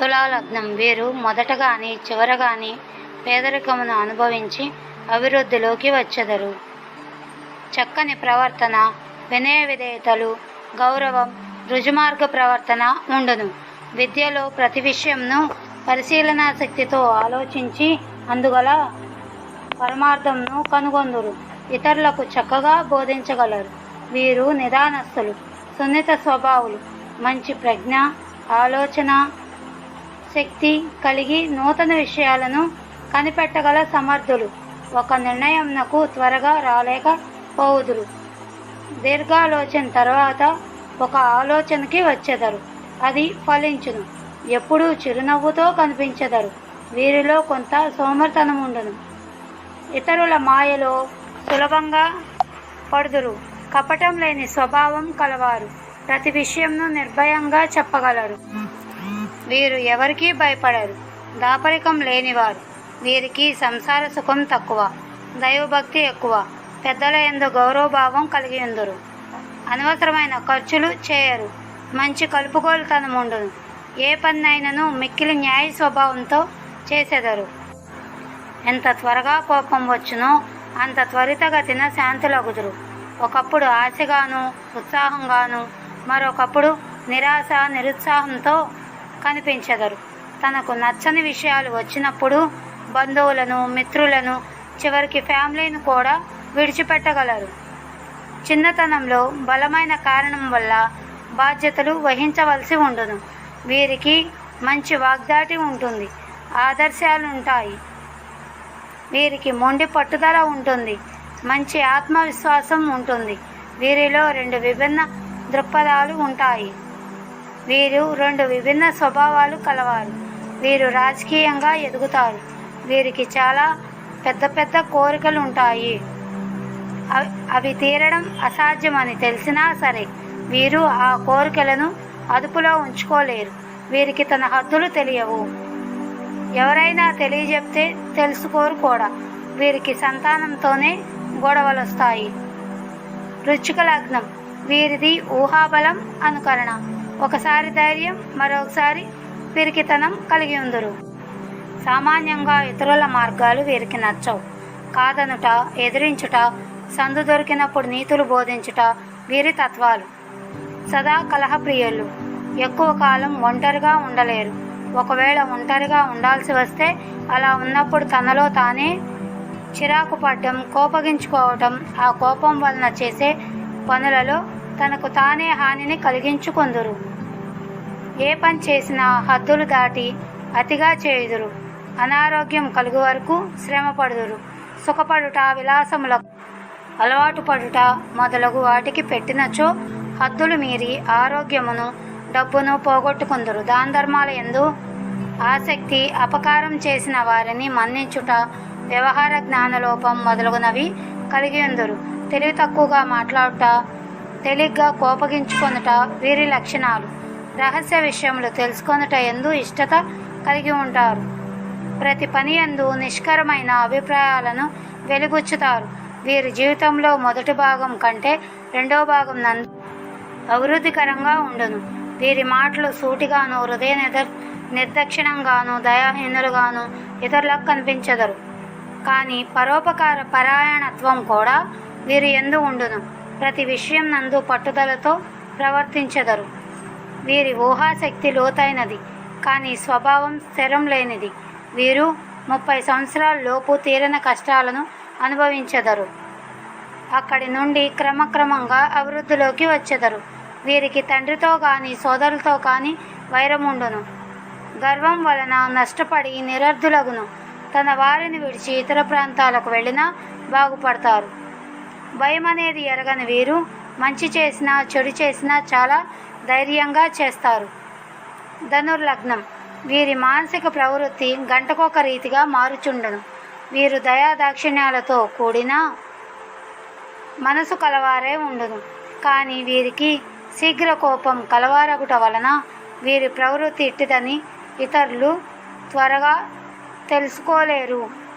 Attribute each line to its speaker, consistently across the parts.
Speaker 1: తులాలగ్నం వీరు మొదటగాని చివరగాని పేదరికమును అనుభవించి అభివృద్ధిలోకి వచ్చెదరు. చక్కని ప్రవర్తన వినయ విధేయతలు గౌరవం రుజుమార్గ ప్రవర్తన ఉండును. విద్యలో ప్రతి విషయంను పరిశీలనా శక్తితో ఆలోచించి అందుగల పరమార్థంను కనుగొందురు. ఇతరులకు చక్కగా బోధించగలరు. వీరు నిదానస్తులు సున్నిత స్వభావులు మంచి ప్రజ్ఞ ఆలోచన శక్తి కలిగి నూతన విషయాలను కనిపెట్టగల సమర్థులు. ఒక నిర్ణయంనకు త్వరగా రాలేకపోవుదురు దీర్ఘాలోచన తర్వాత ఒక ఆలోచనకి వచ్చెదరు. అది ఫలించును. ఎప్పుడూ చిరునవ్వుతో కనిపించెదరు. వీరిలో కొంత సోమర్తనం ఇతరుల మాయలో సులభంగా పడుదురు. కపటం లేని స్వభావం కలవారు. ప్రతి విషయంను నిర్భయంగా చెప్పగలరు. వీరు ఎవరికీ భయపడరు. దాపరికం లేనివారు. వీరికి సంసార సుఖం తక్కువ. దైవభక్తి ఎక్కువ. పెద్దల ఎందు గౌరవభావం కలిగి ఉందరు అనవసరమైన ఖర్చులు చేయరు. మంచి కలుపుగోలుతనం ఉండును ఏ పన్నైనను మిక్కిలి న్యాయ స్వభావంతో చేసెదరు. ఎంత త్వరగా కోపం వచ్చునో అంత త్వరితగతిన శాంతులగుదురు. ఒకప్పుడు ఆశగాను ఉత్సాహంగాను మరొకప్పుడు నిరాశ నిరుత్సాహంతో కనిపించగరు. తనకు నచ్చని విషయాలు వచ్చినప్పుడు బంధువులను మిత్రులను చివరికి ఫ్యామిలీని కూడా విడిచిపెట్టగలరు. చిన్నతనంలో బలమైన కారణం వల్ల బాధ్యతలు వహించవలసి ఉండును. వీరికి మంచి వాగ్దాటి ఉంటుంది. ఆదర్శాలు ఉంటాయి వీరికి మొండి పట్టుదల ఉంటుంది. మంచి ఆత్మవిశ్వాసం ఉంటుంది. వీరిలో రెండు విభిన్న దృక్పథాలు ఉంటాయి. వీరు రెండు విభిన్న స్వభావాలు కలవారు. వీరు రాజకీయంగా ఎదుగుతారు. వీరికి చాలా పెద్ద పెద్ద కోరికలు ఉంటాయి అవి తీరడం అసాధ్యమని తెలిసినా సరే వీరు ఆ కోరికలను అదుపులో ఉంచుకోలేరు. వీరికి తన హద్దులు తెలియవు. ఎవరైనా తెలియజెప్తే తెలుసుకోరు కూడా. వీరికి సంతానంతోనే గొడవలు వస్తాయి రుచిక లగ్నం వీరిది ఊహాబలం అనుకరణ. ఒకసారి ధైర్యం మరొకసారి పిరికితనం కలిగి ఉందరు. సామాన్యంగా ఇతరుల మార్గాలు వీరికి నచ్చవు. కాదనుట ఎదిరించుట సందు దొరికినప్పుడు నీతులు బోధించుట వీరి తత్వాలు. సదా కలహప్రియులు. ఎక్కువ కాలం ఒంటరిగా ఉండలేరు. ఒకవేళ ఒంటరిగా ఉండాల్సి వస్తే అలా ఉన్నప్పుడు తనలో తానే చిరాకు పడ్డం కోపగించుకోవటం ఆ కోపం వలన చేసే పనులలో తనకు తానే హానిని కలిగించుకొందురు. ఏ పని చేసినా హద్దులు దాటి అతిగా చేయుదురు. అనారోగ్యం కలుగు వరకు శ్రమ పడుదురు సుఖపడుట విలాసములకు అలవాటు పడుట మొదలగు వాటికి పెట్టినచో హద్దులు మీరి ఆరోగ్యమును డబ్బును పోగొట్టుకుందరు. దాన ధర్మాల ఎందు ఆసక్తి అపకారం చేసిన వారిని మన్నించుట వ్యవహార జ్ఞానలోపం మొదలగునవి కలిగి ఉందరు. తెలివి తక్కువగా మాట్లాడుట తేలిగ్గా కోపగించుకొనుట వీరి లక్షణాలు. రహస్య విషయములు తెలుసుకొనుట ఎందు ఇష్టత కలిగి ఉంటారు. ప్రతి పని ఎందు నిష్కరమైన అభిప్రాయాలను వెలుగుచ్చుతారు. వీరి జీవితంలో మొదటి భాగం కంటే రెండో భాగం నందు అభివృద్ధికరంగా ఉండును. వీరి మాటలు సూటిగాను హృదయ నిదర్ నిర్దక్షిణంగాను దయాహీనులుగాను ఇతరులకు కనిపించెదరు. కానీ పరోపకార పరాయణత్వం కూడా వీరి ఎందు ఉండును. ప్రతి విషయం నందు పట్టుదలతో ప్రవర్తించెదరు. వీరి ఊహాశక్తి లోతైనది కానీ స్వభావం స్థిరం లేనిది. వీరు ముప్పై సంవత్సరాల లోపు తీరన కష్టాలను అనుభవించెదరు. అక్కడి నుండి క్రమక్రమంగా అభివృద్ధిలోకి వచ్చెదరు. వీరికి తండ్రితో కానీ సోదరులతో కానీ వైరముండును. గర్వం వలన నష్టపడి నిరర్ధులగును. తన వారిని విడిచి ఇతర ప్రాంతాలకు వెళ్ళినా బాగుపడతారు. భయం అనేది ఎరగని వీరు మంచి చేసినా చెడు చేసినా చాలా ధైర్యంగా చేస్తారు. ధనుర్లగ్నం. వీరి మానసిక ప్రవృత్తి గంటకొక రీతిగా మారుచుండను. వీరు దయా దాక్షిణ్యాలతో కూడిన మనసు కలవారే ఉండును. కానీ వీరికి శీఘ్ర కోపం కలవారగుట వలన వీరి ప్రవృత్తి ఇట్టిదని ఇతరులు త్వరగా తెలుసుకోలేరు.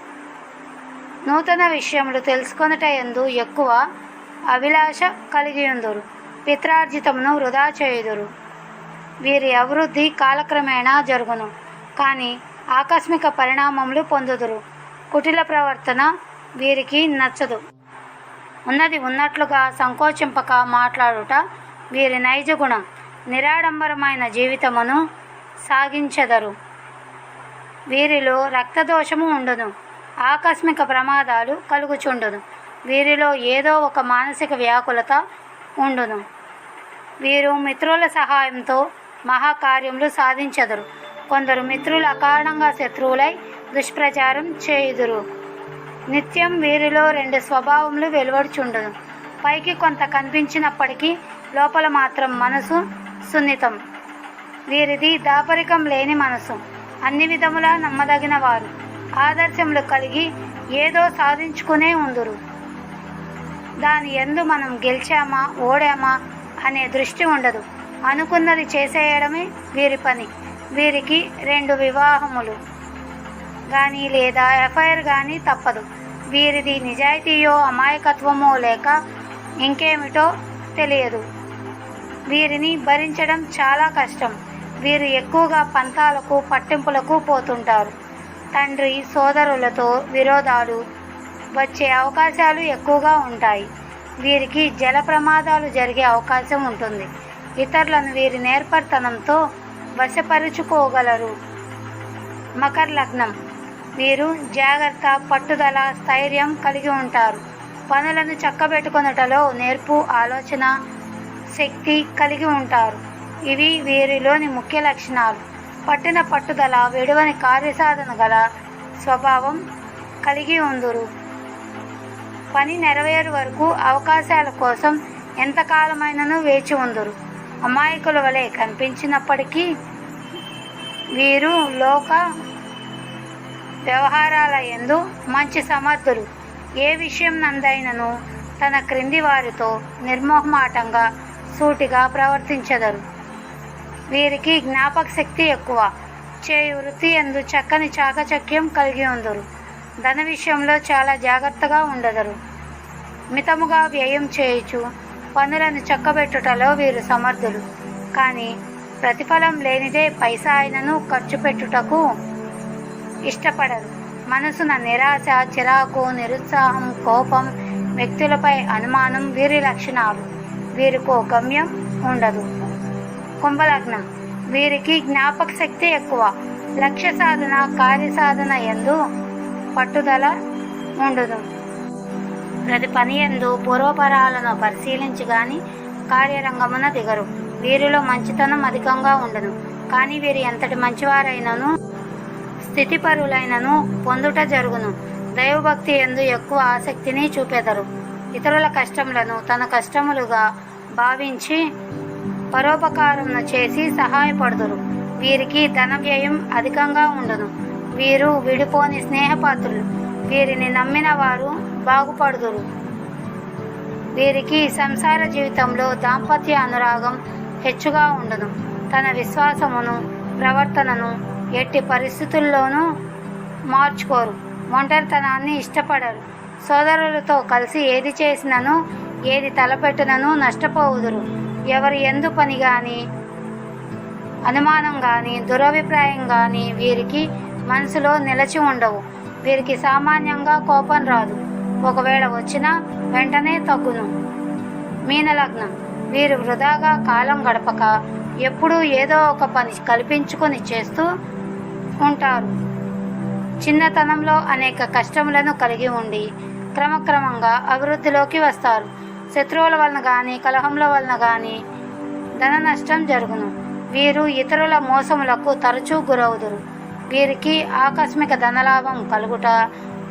Speaker 1: నూతన విషయములు తెలుసుకొనుట ఎందు ఎక్కువ అభిలాష కలిగి ఉందరు పిత్రార్జితమును వృధా చేయుదురు. వీరి అభివృద్ధి కాలక్రమేణా జరుగును. కానీ ఆకస్మిక పరిణామములు పొందుదురు. కుటిల ప్రవర్తన వీరికి నచ్చదు. ఉన్నది ఉన్నట్లుగా సంకోచింపక మాట్లాడుట వీరి నైజ గుణం. నిరాడంబరమైన జీవితమును సాగించెదరు. వీరిలో రక్తదోషము ఉండును. ఆకస్మిక ప్రమాదాలు కలుగుచుండును. వీరిలో ఏదో ఒక మానసిక వ్యాకులత ఉండును. వీరు మిత్రుల సహాయంతో మహాకార్యములు సాధించెదరు. కొందరు మిత్రులు అకారణంగా శత్రువులై దుష్ప్రచారం చేయుదురు. నిత్యం వీరిలో రెండు స్వభావములు వెలువడుచుండును. పైకి కొంత కనిపించినప్పటికీ లోపల మాత్రం మనసు సున్నితం. వీరిది దాపరికం లేని మనసు. అన్ని విధములా నమ్మదగిన వారు ఆదర్శములు కలిగి ఏదో సాధించుకునే ఉందురు. దాని ఎందు మనం గెలిచామా ఓడామా అనే దృష్టి ఉండదు. అనుకున్నది చేసేయడమే వీరి పని. వీరికి రెండు వివాహములు. కానీ లేదా ఎఫ్ఐఆర్ కానీ తప్పదు. వీరిది నిజాయితీయో అమాయకత్వమో లేక ఇంకేమిటో తెలియదు. వీరిని భరించడం చాలా కష్టం. వీరు ఎక్కువగా పంతాలకు పట్టింపులకు పోతుంటారు. తండ్రి సోదరులతో విరోధాలు వచ్చే అవకాశాలు ఎక్కువగా ఉంటాయి. వీరికి జల ప్రమాదాలు జరిగే అవకాశం ఉంటుంది. ఇతరులను వీరి నేర్పరితనంతో వశపరుచుకోగలరు. మకర లగ్నం. వీరు జాగ్రత్త పట్టుదల స్థైర్యం కలిగి ఉంటారు. పనులను చక్కబెట్టుకొనుటలో నేర్పు ఆలోచన శక్తి కలిగి ఉంటారు. ఇవి వీరిలోని ముఖ్య లక్షణాలు. పట్టిన పట్టుదల విడువని కార్యసాధన గల స్వభావం కలిగి ఉందురు. పని నెరవేరు వరకు అవకాశాల కోసం ఎంతకాలమైనను వేచి ఉందురు. అమాయకుల వలె కనిపించినప్పటికీ వీరు లోక వ్యవహారాల ఎందు మంచి సమర్థులు. ఏ విషయం నందైనను తన క్రింది వారితో నిర్మోహమాటంగా సూటిగా ప్రవర్తించదరు. వీరికి జ్ఞాపక శక్తి ఎక్కువ. చేయు వృత్తి ఎందు చక్కని చాకచక్యం కలిగి ఉందరు. ధన విషయంలో చాలా జాగ్రత్తగా ఉండదరు. మితముగా వ్యయం చేయుచు పనులను చక్కబెట్టుటలో వీరు సమర్థులు. కానీ ప్రతిఫలం లేనిదే పైసా అయినను ఖర్చు పెట్టుటకు ఇష్టపడరు. మనసున నిరాశ చిరాకు నిరుత్సాహం కోపం వ్యక్తులపై అనుమానం వీరి లక్షణాలు. వీరికో గమ్యం ఉండదు. కుంభలగ్నం వీరికి జ్ఞాపక శక్తి ఎక్కువ. లక్ష్య సాధన కార్యసాధన ఎందు పట్టుదల ఉండదు ప్రతి పని ఎందు పూర్వపరాలను పరిశీలించి గాని కార్యరంగమున దిగరు. వీరిలో మంచితనం అధికంగా ఉండదు కానీ వీరు ఎంతటి మంచివారైనను స్థితిపరులైనను పొందుట జరుగును. దైవభక్తి ఎందు ఎక్కువ ఆసక్తిని చూపెదరు. ఇతరుల కష్టములను తన కష్టములుగా భావించి పరోపకారం చేసి సహాయపడుదురు. వీరికి ధన వ్యయం అధికంగా ఉండదు. వీరు విడిపోని స్నేహపాత్రులు. వీరిని నమ్మిన వారు బాగుపడుదురు. వీరికి సంసార జీవితంలో దాంపత్య అనురాగం హెచ్చుగా ఉండదు. తన విశ్వాసమును ప్రవర్తనను ఎట్టి పరిస్థితుల్లోనూ మార్చుకోరు. ఒంటరితనాన్ని ఇష్టపడరు. సోదరులతో కలిసి ఏది చేసినను ఏది తలపెట్టినను నష్టపోవుదురు. ఎవరి ఎందు పని కానీ అనుమానం కానీ దురభిప్రాయం కానీ వీరికి మనసులో నిలచి ఉండవు. వీరికి సామాన్యంగా కోపం రాదు. ఒకవేళ వచ్చినా వెంటనే తగ్గును. మీనలగ్నం. వీరు వృధాగా కాలం గడపక ఎప్పుడూ ఏదో ఒక పని కల్పించుకొని చేస్తూ ఉంటారు. చిన్నతనంలో అనేక కష్టములను కలిగి ఉండి క్రమక్రమంగా అభివృద్ధిలోకి వస్తారు. శత్రువుల వలన కానీ కలహముల వలన కానీ ధన నష్టం జరుగును. వీరు ఇతరుల మోసములకు తరచూ గురవుదురు. వీరికి ఆకస్మిక ధనలాభం కలుగుట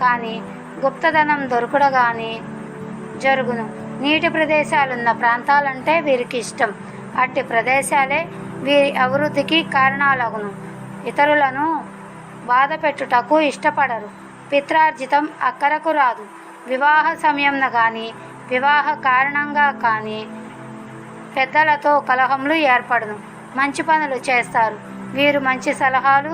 Speaker 1: కానీ గుప్తధనం దొరుకుట కానీ జరుగును. నీటి ప్రదేశాలున్న ప్రాంతాలంటే వీరికి ఇష్టం. అట్టి ప్రదేశాలే వీరి అభివృద్ధికి కారణాలగును. ఇతరులను బాధ పెట్టుటకు ఇష్టపడరు. పిత్రార్జితం అక్కరకు రాదు. వివాహ సమయంన కానీ వివాహ కారణంగా కానీ పెద్దలతో కలహములు ఏర్పడను. మంచి పనులు చేస్తారు. వీరు మంచి సలహాలు